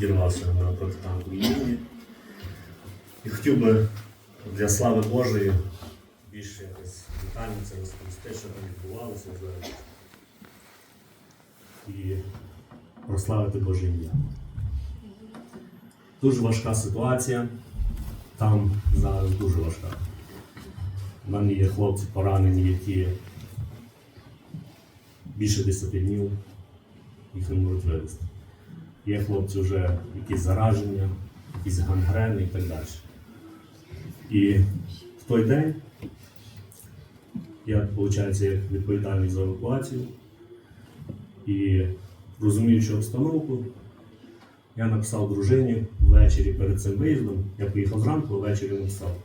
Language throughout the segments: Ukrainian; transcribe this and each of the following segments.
підірвався на протитанковій міні. І хотів би для слави Божої більше якось детально це розповісти, що там відбувалося зараз. І прославити Боже ім'я. Дуже важка ситуація. Там зараз дуже важка. У мене є хлопці поранені, які більше 10 днів їх не можуть вивезти. Є хлопці вже якісь зараження, якісь гангрени і так далі. І в той день я, виходить, як відповідальний за евакуацію і розуміючи обстановку, я написав дружині ввечері перед цим виїздом. Я поїхав зранку, ввечері написав,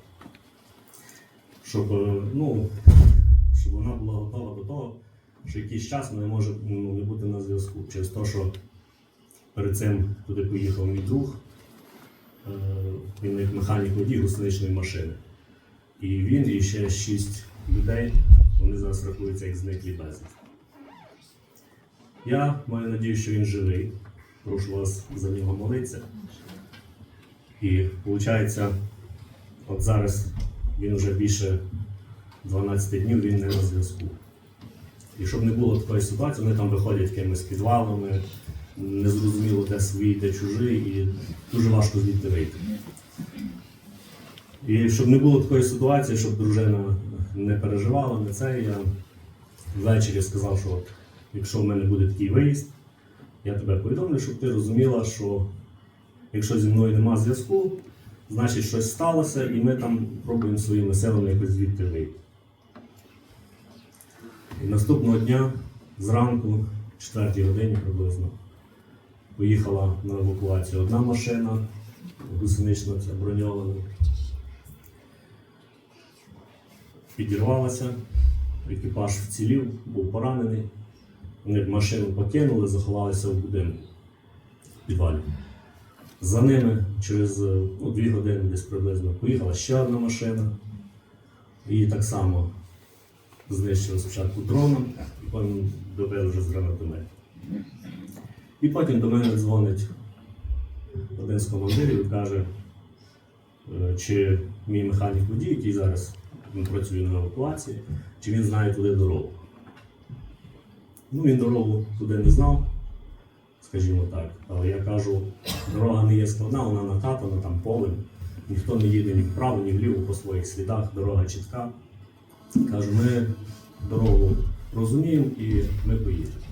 щоб, е, ну, щоб вона була готова до того, що якийсь час не може ну, не бути на зв'язку. Через те, що перед цим туди поїхав мій друг, е, він як механік водій гусеничної машини. І він, і ще шість людей, вони зараз рахуються як зниклі безвісти. Я маю надію, що він живий. Прошу вас за нього молитися. І виходить, от зараз він вже більше 12 днів він не на зв'язку. І щоб не було такої ситуації, вони там виходять якимись підвалами, незрозуміло, де свої, де чужі, і дуже важко звідти вийти. І щоб не було такої ситуації, щоб дружина не переживала на це, я ввечері сказав, що якщо в мене буде такий виїзд, я тебе повідомлю, щоб ти розуміла, що якщо зі мною нема зв'язку, значить щось сталося, і ми там пробуємо своїми силами якось звідти вийти. І наступного дня зранку, 4 годині приблизно, поїхала на евакуацію одна машина, гусенична ця броньована. Підірвалася, екіпаж вцілів, був поранений. Вони машину покинули, заховалися в будинку в підвалі. За ними через ну, дві години десь приблизно поїхала ще одна машина. Її так само знищили спочатку дроном, і потім добили вже з гранатометів. І потім до мене дзвонить один з командирів і каже, е, чи мій механік водій, який зараз працює на евакуації, чи він знає туди дорогу. Ну, він дорогу туди не знав, скажімо так. Але я кажу, дорога не є складна, вона накатана там полем. Ніхто не їде ні вправо, ні вліво по своїх слідах, дорога чітка. Кажу, ми дорогу розуміємо і ми поїдемо.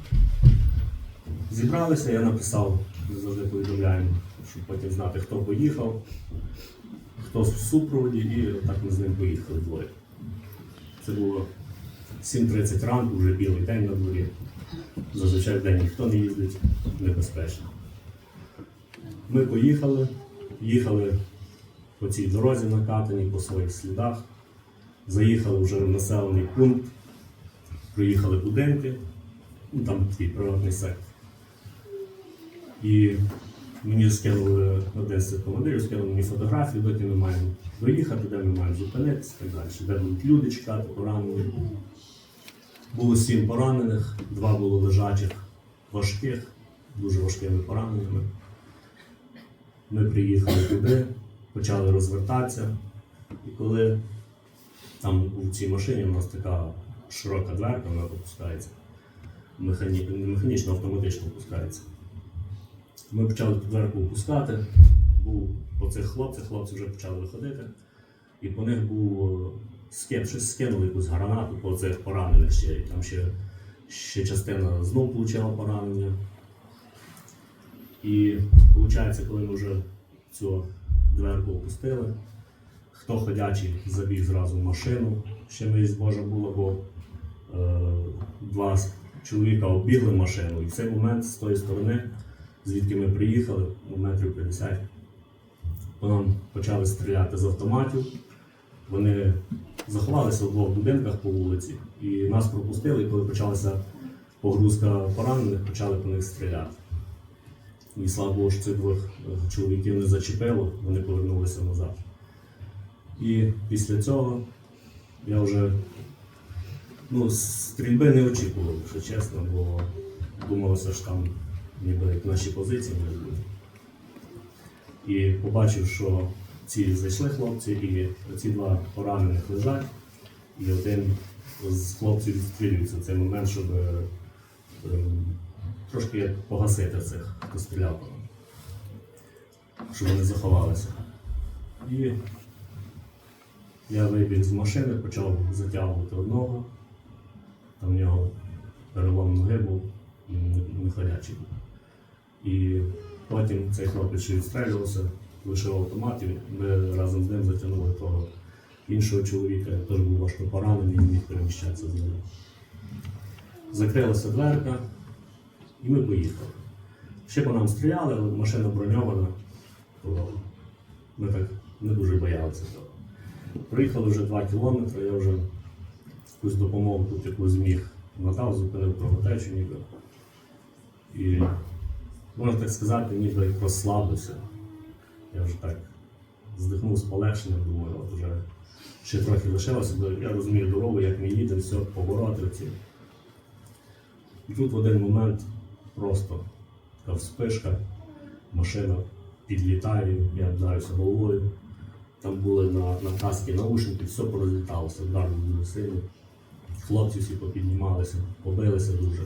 Зібралися, я написав, завжди повідомляємо, щоб потім знати, хто поїхав, хто в супроводі, і так ми з ним поїхали двоє. Це було 7.30 ранку, вже білий день на дворі. Зазвичай в день ніхто не їздить, небезпечно. Ми поїхали, їхали по цій дорозі накатані по своїх слідах, заїхали вже в населений пункт, проїхали будинки, ну там такий приватний сектор. І мені скинули цих командирів, скинули мені фотографію, доки ми маємо доїхати, де ми маємо зупинитися так далі, де будуть люди чекати, поранені. Було сім поранених, два було лежачих важких, дуже важкими пораненнями. Ми приїхали туди, почали розвертатися. І коли там у цій машині у нас така широка дверка, вона опускається, механі... не механічно, автоматично опускається. Ми почали ту дверку опускати, був по цих хлопцях, хлопці вже почали виходити, і по них був скид, щось скинули якусь гранату по цих поранених ще. Там ще, ще частина знов отримала поранення. І виходить, коли ми вже цю дверку опустили, хто ходячий забіг зразу в машину, ще милість Божа було, бо е, два чоловіка оббігли машину, і в цей момент з тої сторони, звідки ми приїхали, ну, метрів 50, по нам почали стріляти з автоматів. Вони заховалися в двох будинках по вулиці і нас пропустили, і коли почалася погрузка поранених, почали по них стріляти. І слава Богу, що цих двох е, чоловіків не зачепило, вони повернулися назад. І після цього я вже ну, стрільби не очікував, якщо чесно, бо думалося, що там ніби як наші позиції не будуть. І побачив, що ці зайшли хлопці, і ці два поранених лежать, і один з хлопців відстрілюється в цей момент, щоб е, ем, трошки погасити цих, хто стріляв, щоб вони заховалися. І я вибіг з машини, почав затягувати одного, там в нього перелом ноги був, не ходячий. І потім цей хлопець відстрелювався, лишив автомат, і ми разом з ним затягнули того іншого чоловіка, теж був важко поранений не міг переміщатися з ним. Закрилася дверка, і ми поїхали. Ще по нам стріляли, машина броньована, то ми так не дуже боялися того. Проїхали вже 2 кілометри, я вже якусь допомогу тут яку зміг надав, зупинив кровотечу ніби. І можна так сказати, ніби розслабився. Я вже так здихнув з полегшенням, думаю, от вже ще трохи лишилося, бо я розумію дорогу, як ми їдемо, все, повороти ці. І тут в один момент просто така вспишка, машина підлітає, я вдарився головою. Там були на, на каски наушники, все порозліталося, був дуже сильний. Хлопці всі попіднімалися, побилися дуже.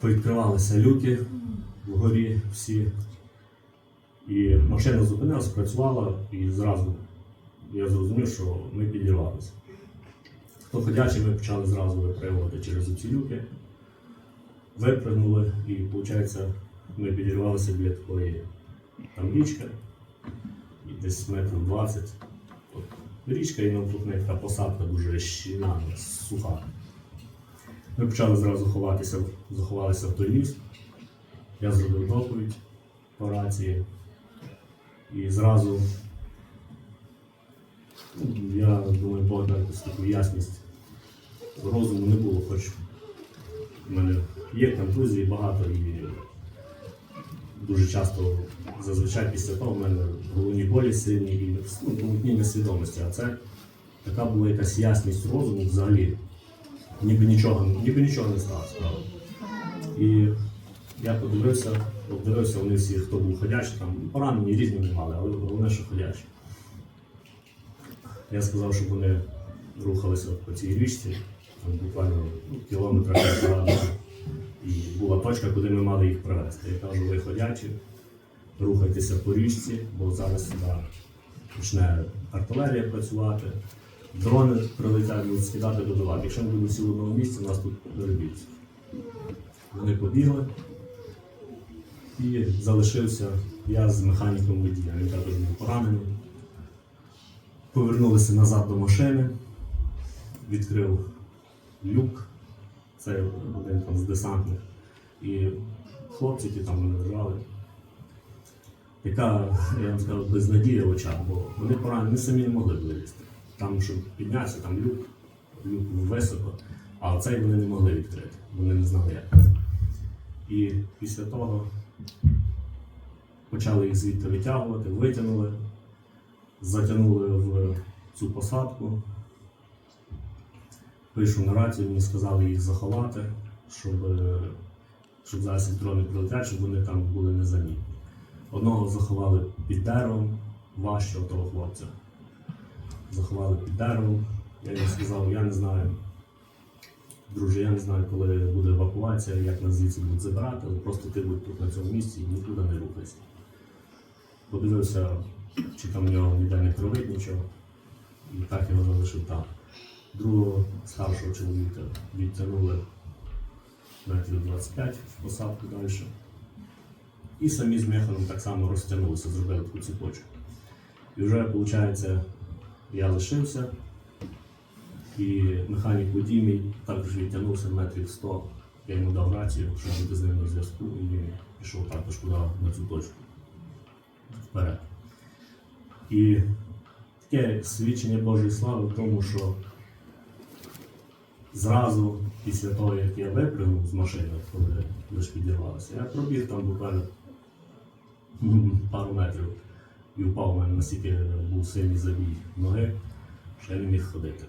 Повідкривалися люки вгорі всі. І машина зупинилася, працювала, і зразу я зрозумів, що ми підірвалися. Хто ходячий, ми почали зразу випригувати через ці люки, випригнули, і виходить, ми підірвалися біля такої там річка, і десь метрів 20. От, річка і навкруг неї така посадка дуже щільна, суха. Ми почали зразу ховатися, заховалися в той ліс. Я зробив доповідь по рації. І зразу ну, я думаю, Бог дав якусь таку ясність. Розуму не було, хоч в мене є контузії багато і дуже часто зазвичай після того в мене головні болі сильні і ну, помутніння свідомості. А це така була якась ясність розуму взагалі. Ніби нічого, ніби нічого не сталося. І я подивився, обдивився вони всі, хто був ходячий, там поранені різні не мали, але головне, що ходячі. Я сказав, щоб вони рухалися по цій річці, там буквально ну, кілометр півтора. І була точка, куди ми мали їх привезти. Я кажу, ви ходячі, рухайтеся по річці, бо зараз сюди почне артилерія працювати, дрони прилетять, скидати додавати. Якщо ми будемо всі в одному місці, нас тут переб'ють. Вони побігли і залишився я з механіком водія. Він також був поранений. Повернулися назад до машини, відкрив люк, це один там з десантних. І хлопці, які там мене лежали, яка, я вам скажу, безнадія в очах, бо вони поранені, вони самі не могли вилізти. Там, щоб піднятися, там люк, люк високо, а цей вони не могли відкрити, вони не знали як. І після того почали їх звідти витягувати, витягнули, затягнули в цю посадку. Пишу на рацію, мені сказали їх заховати, щоб, е, щоб зараз дрони прилетять, щоб вони там були не замітні. Одного заховали під деревом, важчого того хлопця. Заховали під деревом. Я їм сказав, я не знаю. Друже, я не знаю, коли буде евакуація, як нас звідси будуть забирати, але просто ти будь тут на цьому місці і нікуди не рухайся. Подивився, чи там в нього ніде не кровить нічого, і так його залишив там. Другого старшого чоловіка відтягнули метрів 25 в посадку далі. І самі з Механом так само розтягнулися, зробили таку цепочку. І вже, виходить, я лишився, і механік водій також відтягнувся метрів 100. Я йому дав рацію, щоб бути з ним на зв'язку, і пішов також туди на цю точку вперед. І таке свідчення Божої слави в тому, що зразу після того, як я випрыгнув з машини, коли лише підірвалася, я пробіг там буквально пару метрів і впав у мене настільки був сильний забій ноги, що я не міг ходити.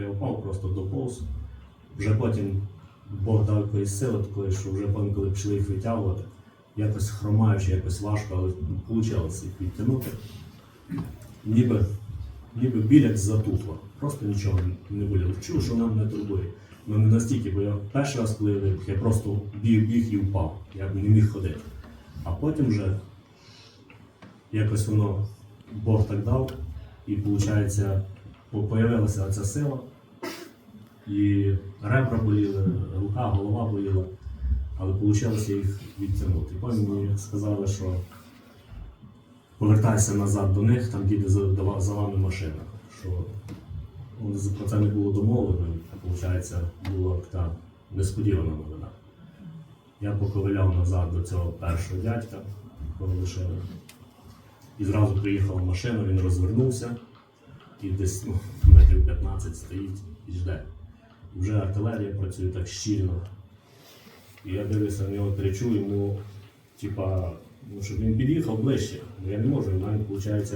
Я впав просто доповз. Вже потім Бог дав якоїсь сили такої, що вже потім, коли пішли їх витягувати, якось хромаючи, якось важко, але вийшло їх відтягнути. Ніби, ніби біляк затухло. Просто нічого не боліло. Чув, що нам не турбує. Ну не настільки, бо я перший раз, коли я вибух, я просто біг, біг і впав. Я не міг ходити. А потім вже якось воно Бог так дав, і виходить, появилася ця сила, і ребра боліли, рука, голова боліла, але вийшло їх відтягнути. Потім мені сказали, що повертайся назад до них, там їде за, вами машина. Що ну, про це не було домовлено, виходить, була така несподівана новина. Я поковиляв назад до цього першого дядька, коли лишили. І зразу приїхала машина, він розвернувся і десь ну, метрів 15 стоїть і жде. І вже артилерія працює так щільно. І я дивлюся на нього, кричу йому, типа, ну, щоб він під'їхав ближче. Бо я не можу, мене виходить.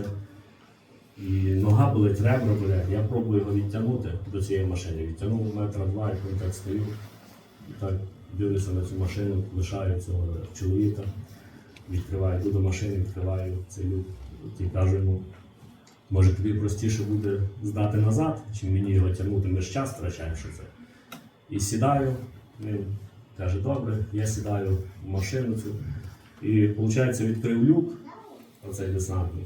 І нога болить, ребра болять. Я пробую його відтягнути до цієї машини. Відтягнув метра два, і він так стою. І так дивлюся на цю машину, лишаю цього чоловіка, відкриваю, йду до машини, відкриваю цей люк і кажу йому, може тобі простіше буде здати назад, чим мені його тягнути, ми ж час втрачаємо, що це. І сідаю, він каже, добре, я сідаю в машину цю. І виходить, відкрив люк, оцей десантний,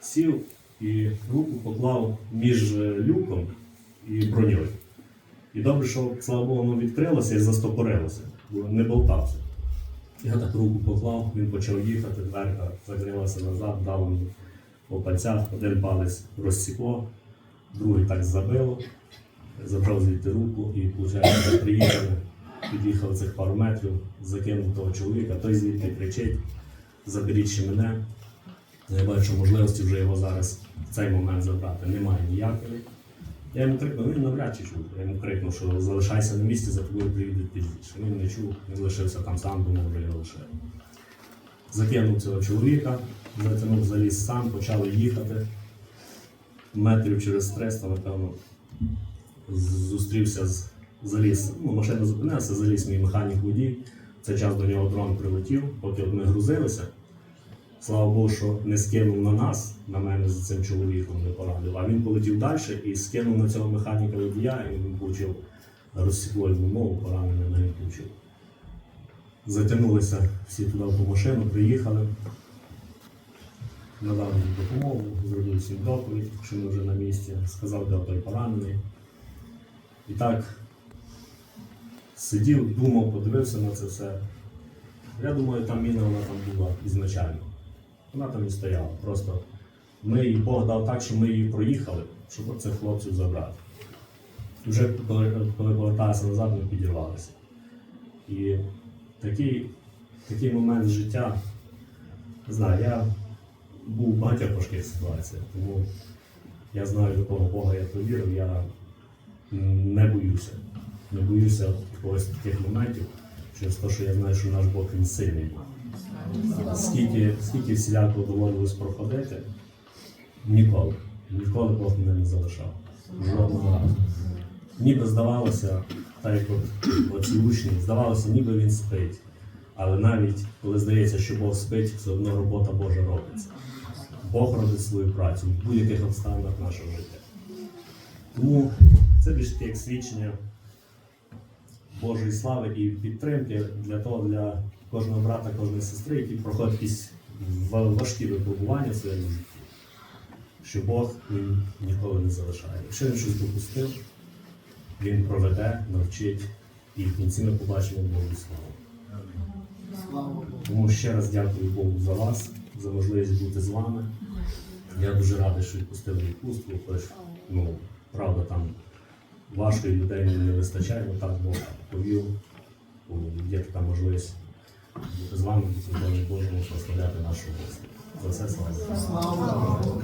сів і руку поклав між е, люком і броньою. І добре, що, слава Богу, воно відкрилося і застопорилося, бо не болтався. Я так руку поклав, він почав їхати, дверка закрилася назад, дав мені по пальцях, один палець розсікло, другий так забило, забрав звідти руку і, виходить, приїхали, під'їхав цих пару метрів, закинув того чоловіка, той звідти кричить, заберіть ще мене. Я бачу можливості вже його зараз в цей момент забрати. Немає ніякої. Я йому крикнув, він навряд чи чув. Я йому крикнув, що залишайся на місці, за тобою приїдуть пізніше. Він не чув, він лишився там сам, думав, вже його лишив. Закинув цього чоловіка, затягнув заліз сам, почали їхати. Метрів через 300, напевно, зустрівся з заліз. Ну, машина зупинилася, заліз мій механік водій. В цей час до нього дрон прилетів, поки ми грузилися. Слава Богу, що не скинув на нас, на мене з цим чоловіком не порадив, а він полетів далі і скинув на цього механіка водія, і він получив розсікло йому мову, поранення на він получив. Затягнулися всі туди в машину, приїхали, надав їм допомогу, зробив всім доповідь, що ми вже на місці, сказав, де той поранений. І так сидів, думав, подивився на це все. Я думаю, там міна вона там була ізначально. Вона там і стояла. Просто ми її Бог дав так, що ми її проїхали, щоб цих хлопців забрати. Вже коли поверталися назад, ми підірвалися. І такий, такий момент життя, не знаю, я був в багатьох важких ситуаціях, тому я знаю, до кого Бога я повірив, я не боюся. Не боюся якогось таких моментів, через те, що я знаю, що наш Бог він сильний. Скільки, скільки всілякого доводилось проходити, ніколи. Ніколи Бог мене не залишав. Жодного разу. Ніби здавалося, так як от, учні, здавалося, ніби він спить. Але навіть коли здається, що Бог спить, все одно робота Божа робиться. Бог робить свою працю в будь-яких обставинах нашого життя. Тому це більш таке як свідчення Божої слави і підтримки для того, для кожного брата, кожної сестри, які проходять якісь важкі випробування в своєму житті, що Бог він ніколи не залишає. Якщо він щось допустив, він проведе, навчить, і в кінці ми побачимо Богу славу. Тому ще раз дякую Богу за вас, за можливість бути з вами. Я дуже радий, що відпустили відпустку, хоч ну, правда там важко і людей не вистачає, але так Бог повів. Є така можливість з вами, Божому, прославляти нашу Господа. За це слава. Слава Богу.